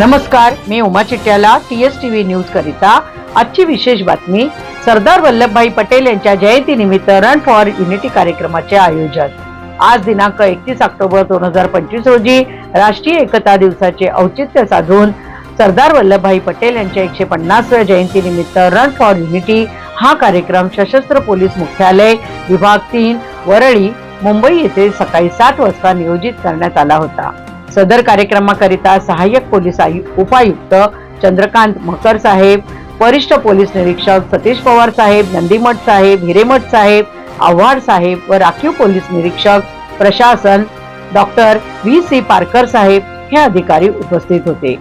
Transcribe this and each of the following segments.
नमस्कार मी Uma Chittyala T S T V news करिता आजची विशेष बातमी. सरदार वल्लभभाई पटेल यांच्या जयंतीनिमित्त रन फॉर युनिटी कार्यक्रमाचे आयोजन. आज दिनांक एकतीस ऑक्टोबर दोन हजार पंचवीस रोजी राष्ट्रीय एकता दिवसाचे औचित्य साधून सरदार वल्लभभाई पटेल यांच्या एकशे पन्नासव्या जयंतीनिमित्त रन फॉर युनिटी हा कार्यक्रम सशस्त्र पोलीस मुख्यालय विभाग तीन वरळी मुंबई येथे सकाळी सात वाजता नियोजित करण्यात आला होता. सदर कार्यक्रमाकरिता सहाय्यक पोलीस आयु उपायुक्त चंद्रकांत मकर साहेब वरिष्ठ पोलीस निरीक्षक सतीश पवार साहेब नंदीमठ साहेब हिरेमठ साहेब आव्हाड साहेब व राखीव पोलीस निरीक्षक प्रशासन डॉक्टर व्ही. सी. पारकर साहेब हे अधिकारी उपस्थित होते.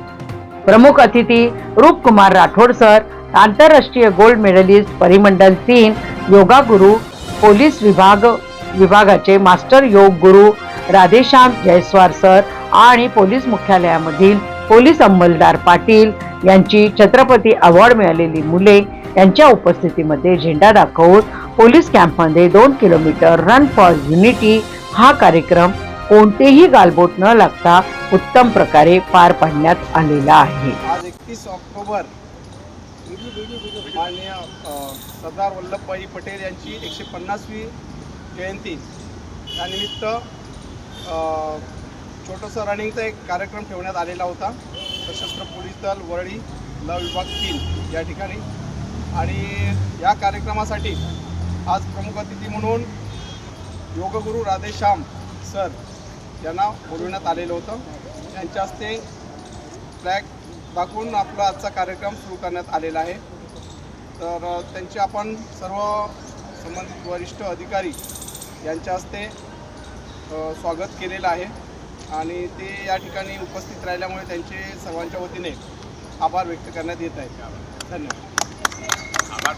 प्रमुख अतिथी रूपकुमार राठोड सर आंतरराष्ट्रीय गोल्ड मेडलिस्ट परिमंडल तीन योगा गुरु पोलीस विभाग विभागाचे मास्टर योग गुरु राधेश्याम जयस्वार सर आणि पोलीस मुख्यालयामधील पोलीस अंमलदार पाटील यांची छत्रपती अवॉर्ड मिळालेली मुले यांच्या उपस्थितीमध्ये झेंडा दाखवून पोलीस कॅम्पमध्ये दोन किलोमीटर रन फॉर युनिटी हा कार्यक्रम कोणतेही गालबोट न लागता उत्तम प्रकारे पार पाडण्यात आलेला आहे. आज एकतीस ऑक्टोबर माननीय सरदार वल्लभभाई पटेल यांची एकशे पन्नासवी जयंती. त्यानिमित्त छोटंसं रनिंगचा एक कार्यक्रम ठेवण्यात आलेला होता. सशस्त्र पोलीस दल वरळी ल विभाग तीन या ठिकाणी. आणि या कार्यक्रमासाठी आज प्रमुख अतिथी म्हणून योगगुरू राधेश्याम सर यांना बोलवण्यात आलेलं होतं. त्यांच्या हस्ते फ्लॅग दाखवून आपला आजचा कार्यक्रम सुरू करण्यात आलेला आहे. तर त्यांचे आपण सर्व संबंधित वरिष्ठ अधिकारी यांच्या हस्ते स्वागत केलेलं आहे. आणि ते या ठिकाणी उपस्थित राहिल्यामुळे त्यांचे सर्वांच्या वतीने आभार व्यक्त करण्यात येत आहेत धन्यवाद. आभार